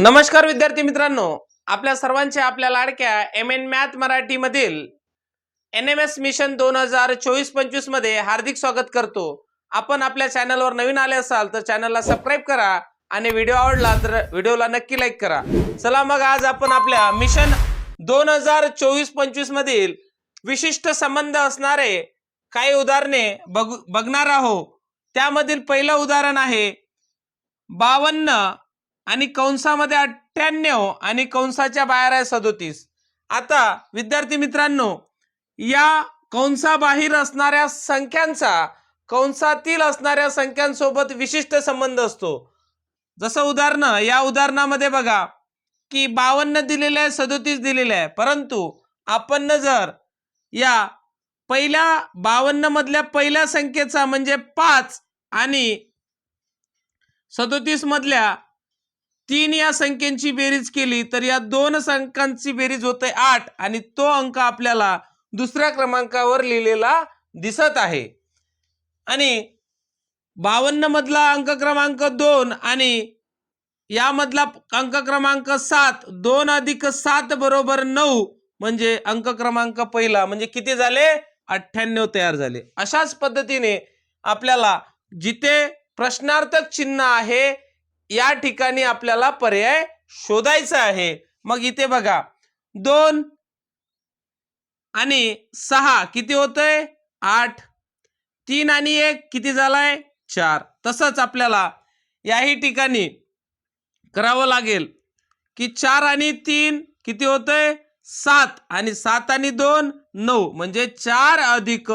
नमस्कार विद्यार्थी मित्रांनो. आपल्या सर्वांचे आपल्या लाडक्या एम एन मॅथ मराठी मधील एन एम एस मिशन दोन हजार चोवीस पंचवीसमध्ये हार्दिक स्वागत करतो. आपण आपल्या चॅनलवर नवीन आले असाल तर चॅनलला सबस्क्राईब करा आणि व्हिडिओ आवडला तर व्हिडिओला नक्की लाईक करा. चला मग आज आपण आपल्या मिशन दोन हजार चोवीस पंचवीस मधील विशिष्ट संबंध असणारे काही उदाहरणे बघ बघणार आहोत. त्यामधील पहिलं उदाहरण आहे बावन्न आणि कंसामध्ये अठ्ठ्याण्णव आणि कंसाच्या बाहेर आहे सदोतीस. आता विद्यार्थी मित्रांनो या कंसाबाहेर असणाऱ्या संख्यांचा कंसातील असणाऱ्या संख्यांसोबत विशिष्ट संबंध असतो. जसं उदाहरण या उदाहरणामध्ये बघा की बावन्न दिलेलं आहे सदोतीस दिलेलं आहे. परंतु आपण जर या पहिल्या बावन्न मधल्या पहिल्या संख्येचा म्हणजे पाच आणि सदोतीस मधल्या तीन या संख्यांची बेरीज केली तर या दोन संख्यांची बेरीज होते आठ. आणि तो अंक आपल्याला दुसऱ्या क्रमांकावर लिहिलेला दिसत आहे. आणि बावन्न मधला अंक क्रमांक दोन आणि यामधला अंक क्रमांक सात दोन अधिक सात बरोबर नऊ म्हणजे अंक क्रमांक पहिला म्हणजे किती झाले? अठ्ठ्याण्णव तयार झाले. अशाच पद्धतीने आपल्याला जिथे प्रश्नार्थक चिन्ह आहे या ठिकाणी आपल्याला पर्याय शोधायचा आहे. मग इथे बघा. दोन आणि सहा किती होतंय? आठ. तीन आणि एक किती झालाय? चार. तसंच आपल्याला याही ठिकाणी करावं लागेल की चार आणि तीन किती होतंय? सात. आणि सात आणि दोन नऊ. म्हणजे चार अधिक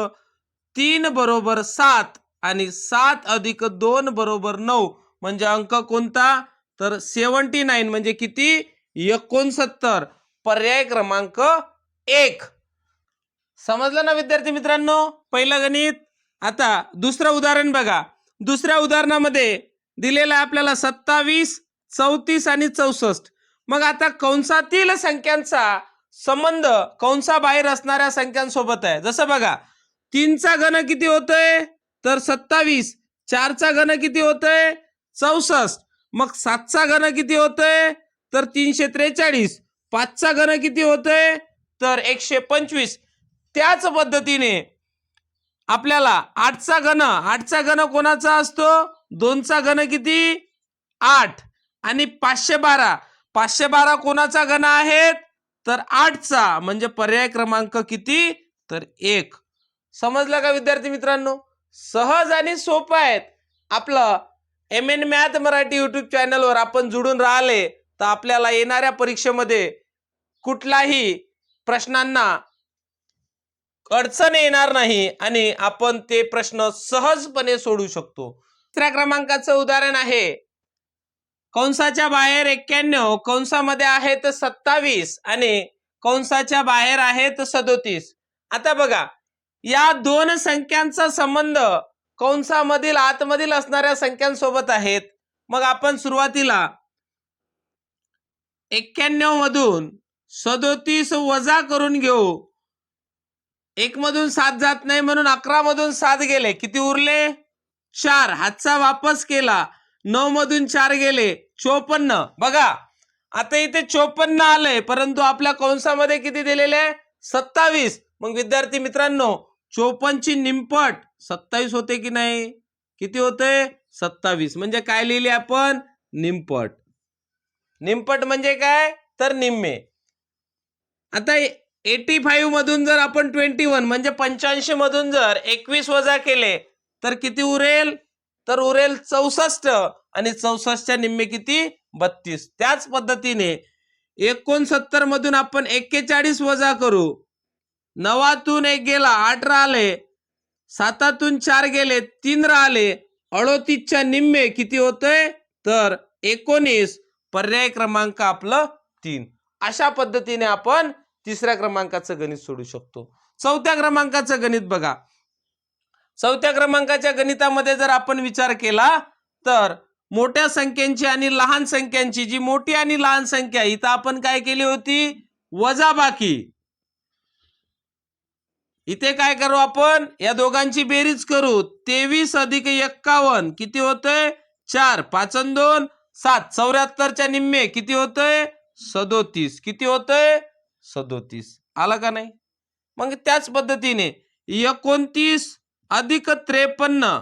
तीन बरोबर सात आणि सात अधिक दोन बरोबर नऊ. म्हणजे अंक कोणता? तर सेवन्टी नाईन म्हणजे किती? एकोणसत्तर. पर्याय क्रमांक एक. समजलं ना विद्यार्थी मित्रांनो? पहिलं गणित. आता दुसरं उदाहरण बघा. दुसऱ्या उदाहरणामध्ये दिलेलं आपल्याला सत्तावीस चौतीस आणि चौसष्ट. मग आता कंसातील संख्यांचा संबंध कंसाबाहेर असणाऱ्या संख्यांसोबत आहे. जसं बघा तीनचा घन किती होतोय? तर सत्तावीस. चारचा घन किती होतोय? चौसष्ट. मग सातचा घन किती होतोय? तर तीनशे त्रेचाळीस. पाचचा घन किती होतोय? तर एकशे पंचवीस. त्याच पद्धतीने आपल्याला आठचा घन आठचा घन कोणाचा असतो? दोनचा घन किती? आठ. आणि पाचशे बारा. पाचशे बारा कोणाचा घन आहेत? तर आठचा. म्हणजे पर्याय क्रमांक किती? तर एक. समजलं का विद्यार्थी मित्रांनो? सहज आणि सोपं आहेत. आपलं M N math Marathi YouTube चॅनलवर आपण जुडून राहिले तर आपल्याला येणाऱ्या परीक्षेमध्ये कुठलाही प्रश्नांना अडचण येणार नाही आणि आपण ते प्रश्न सहजपणे सोडू शकतो. तिसऱ्या क्रमांकाचं उदाहरण आहे कंसाच्या बाहेर एक्क्याण्णव कंसामध्ये आहेत सत्तावीस आणि कंसाच्या बाहेर आहेत सदोतीस. आता बघा या दोन संख्यांचा संबंध कंसामधील आतमधील असणाऱ्या संख्यांसोबत आहेत. मग आपण सुरुवातीला एक्क्याण्णव मधून सदोतीस वजा करून घेऊ. एक मधून सात जात नाही म्हणून अकरा मधून सात गेले. किती उरले? चार. हातचा वापस केला. नऊ मधून चार गेले. चोपन्न. बघा आता इथे चोपन्न आलंय परंतु आपल्या कंसामध्ये किती दिलेले? आहे सत्तावीस. मग विद्यार्थी मित्रांनो चोपन्नची निंपट. सत्तावीस होते की नाही? किती होते? सत्तावीस. म्हणजे काय लिहिले आपण? निंपट. निंपट म्हणजे काय? तर निम्मे. आता एटी फाईव्ह मधून जर आपण ट्वेंटी वन म्हणजे पंच्याऐंशी मधून जर एकवीस वजा केले तर किती उरेल? तर उरेल चौसष्ट. आणि चौसष्टच्या निम्मे किती? बत्तीस. त्याच पद्धतीने एकोणसत्तर मधून आपण एक्केचाळीस वजा करू. नवातून एक गेला आठ राहिले सातातून चार गेले तीन राहिले अडोतीसच्या निम्मे किती होतंय? तर एकोणीस. पर्याय क्रमांक आपलं तीन. अशा पद्धतीने आपण तिसऱ्या क्रमांकाचं गणित सोडू शकतो. चौथ्या क्रमांकाचं गणित बघा. चौथ्या क्रमांकाच्या गणितामध्ये जर आपण विचार केला तर मोठ्या संख्यांची आणि लहान संख्यांची जी मोठी आणि लहान संख्या इथं आपण काय केली होती? वजाबाकी. इथे काय करू आपण? या दोघांची बेरीज करू. तेवीस अधिक एक्कावन्न किती होतंय? चार. पाच दोन. सात. चौऱ्याहत्तरच्या निम्मे किती होतंय? सदोतीस. किती होतंय? सदोतीस. आला का नाही? मग त्याच पद्धतीने एकोणतीस अधिक त्रेपन्न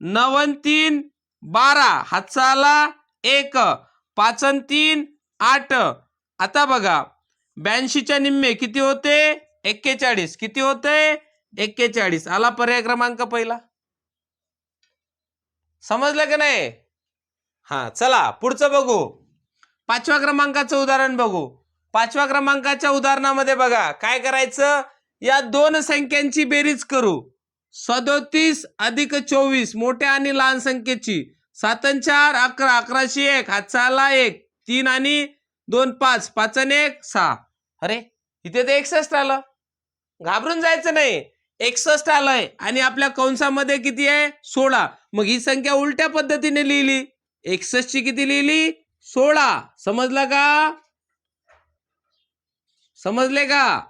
नवन तीन बारा. हातचा आला एक. पाचन तीन आठ. आता बघा. ब्याऐंशीच्या निम्मे किती होते? एक्केचाळीस. किती होते एक्केचाळीस. आला पर्याय क्रमांक पहिला. समजलं की नाही? हा चला पुढचं बघू. पाचव्या क्रमांकाचं उदाहरण बघू. पाचव्या क्रमांकाच्या उदाहरणामध्ये बघा काय करायचं? या दोन संख्यांची बेरीज करू. सदोतीस अधिक चोवीस मोठ्या आणि लहान संख्येची. सातन चार अकरा अकराशे एक हातचा एक. तीन आणि दोन पाच. पाच आणि एक सहा. अरे इथे तर एकसष्ट आलं. घाबरून जायचं नाही. एकसष्ट आलंय आणि आपल्या कंसामध्ये किती आहे? सोळा. मग ही संख्या उलट्या पद्धतीने लिहिली. एकसष्ट ची किती लिहिली? सोळा. समजलं का? समजले का?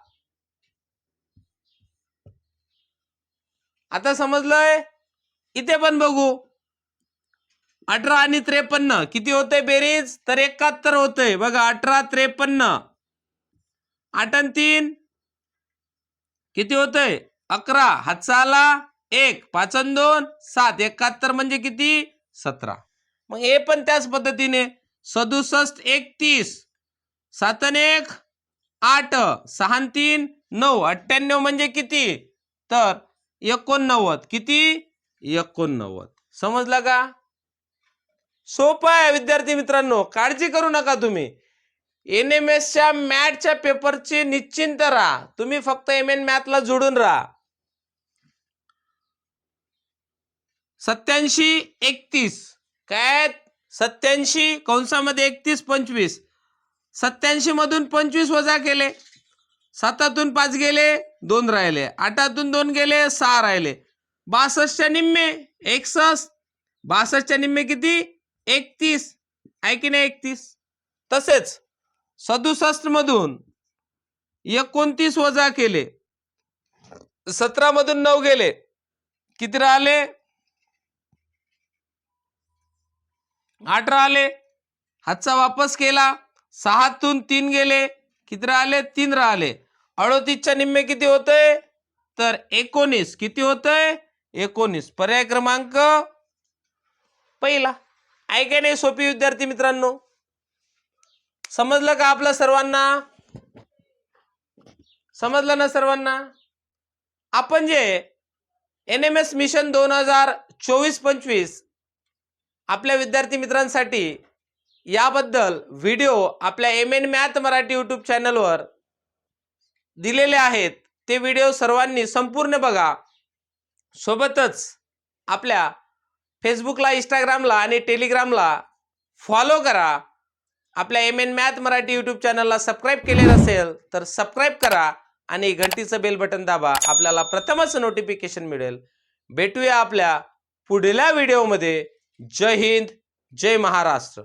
आता समजलंय? इथे पण बघू. अठरा आणि त्रेपन्न. किती होतंय बेरीज? तर एकाहत्तर होतंय. बघा अठरा त्रेपन्न. आठ आणि तीन? किती होतंय? अकरा. हातचा आला एक. पाचन दोन. सात. एकाहत्तर म्हणजे किती? सतरा. मग हे पण त्याच पद्धतीने. सदुसष्ट एकतीस. सातन एक. आठ. सहा तीन. नऊ. अठ्ठ्याण्णव म्हणजे किती? तर एकोणनव्वद. किती? एकोणनव्वद. समजला का? सोपं आहे विद्यार्थी मित्रांनो. काळजी करू नका तुम्ही. एन एम एसच्या मॅथच्या पेपरची निश्चिंत राहा. तुम्ही फक्त एम एन मॅथला जोडून राहा. सत्याऐंशी एकतीस. काय सत्याऐंशी कंसामध्ये एकतीस पंचवीस. सत्याऐंशी मधून पंचवीस वजा केले. सातातून पाच गेले दोन राहिले. आठातून दोन गेले सहा राहिले. बासष्टच्या निम्मे एकसष्ट. बासष्टच्या निम्मे किती? एकतीस. आहे की नाही एकतीस? तसेच सदुसष्ट मधून एकोणतीस वजा केले. सतरा मधून नऊ गेले. किती राहिले? आठ राहिले. हातचा वापस केला. सहातून तीन गेले. किती राहिले? तीन राहिले. अडोतीसच्या निम्मे किती होतंय? तर एकोणीस. किती होतंय? एकोणीस. पर्याय क्रमांक पहिला. आहे नाही सोपी विद्यार्थी मित्रांनो समजलं का आपलं सर्वांना? समजलं ना सर्वांना? आपण जे एन एम एस मिशन दोन हजार चोवीस पंचवीस आपल्या विद्यार्थी मित्रांसाठी याबद्दल व्हिडिओ आपल्या M N math Marathi YouTube चॅनलवर दिलेले आहेत. ते व्हिडिओ सर्वांनी संपूर्ण बघा. सोबतच आपल्या फेसबुकला इंस्टाग्रामला आणि टेलिग्रामला फॉलो करा. आपल्या M N math Marathi YouTube चॅनलला सबस्क्राईब केले नसेल तर सबस्क्राईब करा आणि घंटीचं बेल बटन दाबा. आपल्याला प्रथमच नोटिफिकेशन मिळेल. भेटूया आपल्या पुढल्या व्हिडिओमध्ये जय हिंद जय महाराष्ट्र.